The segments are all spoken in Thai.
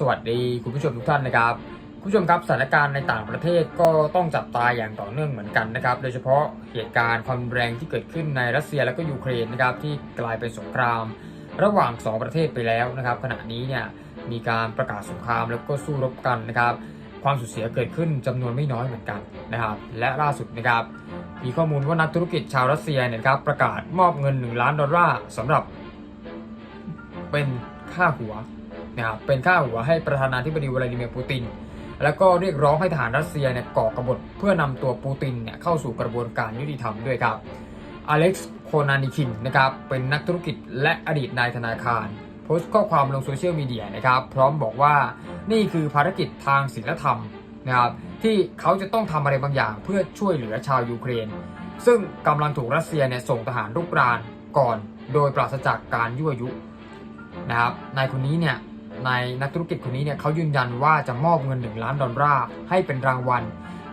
สวัสดีคุณผู้ชมทุกท่านนะครับคุณผู้ชมครับสถานการณ์ในต่างประเทศก็ต้องจับตาอย่างต่อเนื่องเหมือนกันนะครับ โดยเฉพาะเหตุการณ์ความแรงที่เกิดขึ้นในรัสเซียและก็ยูเครนนะครับที่กลายเป็นสงคราม ระหว่าง 2 ประเทศไปแล้วนะครับ ขณะนี้เนี่ยมีการประกาศสงครามแล้วก็สู้รบกันนะครับ ความสูญเสียเกิดขึ้นจำนวนไม่น้อยเหมือนกันนะครับ และล่าสุดนะครับ มีข้อมูลว่านักธุรกิจชาวรัสเซียเนี่ยนะครับประกาศมอบเงิน 1 ล้านดอลลาร์สำหรับเป็นค่าหัว นะครับเป็นค่าหัวให้ประธานาธิบดีวลาดิเมียร์ปูติน แล้วก็เรียกร้องให้ทหารรัสเซียเนี่ยก่อกบฏเพื่อนำตัวปูตินเนี่ยเข้าสู่กระบวนการยุติธรรมด้วยครับอเล็กซ์โคนานิคินนะครับเป็นนักธุรกิจและอดีตนายธนาคารโพสต์ข้อความลงโซเชียลมีเดียนะครับพร้อมบอกว่านี่คือภารกิจทางศีลธรรมนะครับที่เขาจะต้องทำอะไรบางอย่าง เพื่อช่วยเหลือชาวยูเครน ซึ่งกำลังถูกรัสเซียเนี่ยส่งทหารรุกรานก่อน โดยปราศจากการยั่วยุนะครับนายคนนี้เนี่ย นายนักธุรกิจคนนี้เนี่ยเขายืนยันว่าจะมอบเงิน 1 ล้านดอลลาร์ให้เป็นรางวัล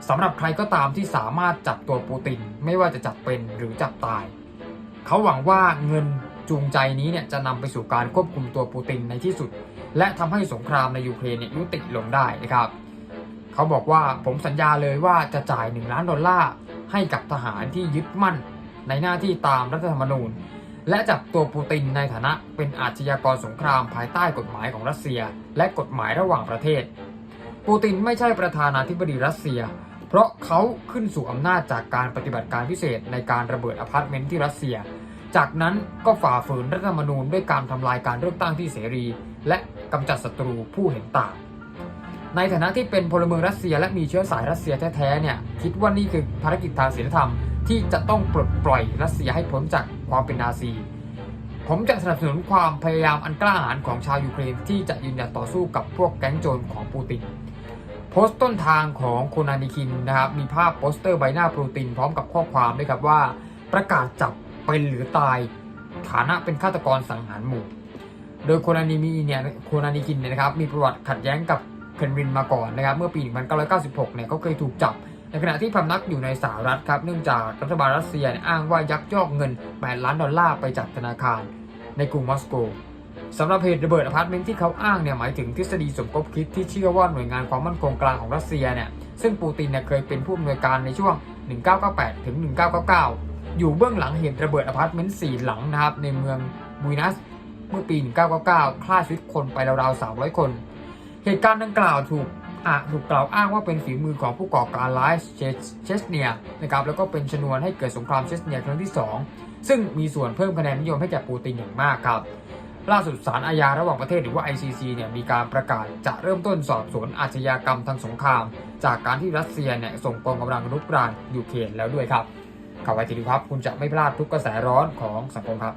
สำหรับใครก็ตามที่สามารถจับตัวปูติน ไม่ว่าจะจับเป็นหรือจับตาย เขาหวังว่าเงินจูงใจนี้เนี่ยจะนำไปสู่การควบคุมตัวปูตินในที่สุด และทำให้สงครามในยูเครนเนี่ยยุติลงได้นะครับเขาบอกว่าผมสัญญาเลยว่าจะจ่าย 1 ล้านดอลลาร์ให้กับทหารที่ยึดมั่นในหน้าที่ตามรัฐธรรมนูญ และจับตัวปูตินในฐานะเป็นอาชญากรสงครามภายใต้กฎหมายของรัสเซีย และกฎหมายระหว่างประเทศ ปูตินไม่ใช่ประธานาธิบดีรัสเซีย เพราะเขาขึ้นสู่อำนาจจากการปฏิบัติการพิเศษในการระเบิดอพาร์ตเมนต์ที่รัสเซีย จากนั้นก็ฝ่าฝืนรัฐธรรมนูญด้วยการทำลายการเลือกตั้งที่เสรี และกำจัดศัตรูผู้เห็นต่างในฐานะที่เป็นพลเมืองรัสเซียและมีเชื้อสายรัสเซียแท้ๆเนี่ยคิดว่านี่คือภารกิจทางศีลธรรมที่จะต้องปลดปล่อยรัสเซียให้พ้นจาก ความเป็นนาซี ผมจะสนับสนุนความพยายามอันกล้าหาญของชาวยูเครนที่จะยืนหยัดต่อสู้กับพวกแก๊งโจรของปูตินโพสต์ต้นทางของโคนานิคินนะครับมีภาพโปสเตอร์ใบหน้าปูตินพร้อมกับข้อความด้วยครับว่า ประกาศจับเป็นหรือตายฐานะเป็นฆาตกรสังหารหมู่ โดยโคนานิมีเนี่ยโคนานิคินเนี่ยนะครับมีประวัติขัดแย้งกับเคนรินมาก่อนนะครับเมื่อปี 1996 เนี่ยเขาเคยถูกจับ ในขณะที่พำนักอยู่ในสหรัฐครับเนื่องจากรัฐบาลรัสเซียอ้างว่ายักยอกเงิน 8 ล้านดอลลาร์ไปจากธนาคาร ในกรุงมอสโกสำหรับเหตุระเบิดอพาร์ตเมนต์ที่เขาอ้างเนี่ยหมายถึงทฤษฎีสมคบคิดที่เชื่อว่าหน่วยงานความมั่นคงกลางของรัสเซียเนี่ยซึ่งปูตินเนี่ยเคยเป็นผู้อำนวยการในช่วง 1998 ถึง 1999 อยู่เบื้องหลังเหตุระเบิดอพาร์ตเมนต์ 4 หลังนะครับในเมืองบุยนัสเมื่อปี 1999 ฆ่าชีวิตคนไปราวๆ 300 คน เหตุการณ์ดังกล่าวถูก อะถูกกล่าวอ้างว่าเป็นฝีมือของผู้ก่อการร้ายเชชสเนียนะครับแล้วก็เป็นชนวนให้เกิดสงครามเชสเนียครั้งที่ 2 ซึ่งมีส่วนเพิ่มคะแนนนิยมให้แก่ปูตินอย่างมากครับล่าสุดศาลอาญาระหว่างประเทศหรือว่า ICC เนี่ยมีการประกาศจะเริ่มต้นสอบสวนอาชญากรรมทางสงคราม จากการที่รัสเซียเนี่ยส่งกองกำลังรุกรานยูเครนแล้วด้วยครับข่าวไวทีวีครับ คุณจะไม่พลาดทุกกระแสร้อนของสังคมครับ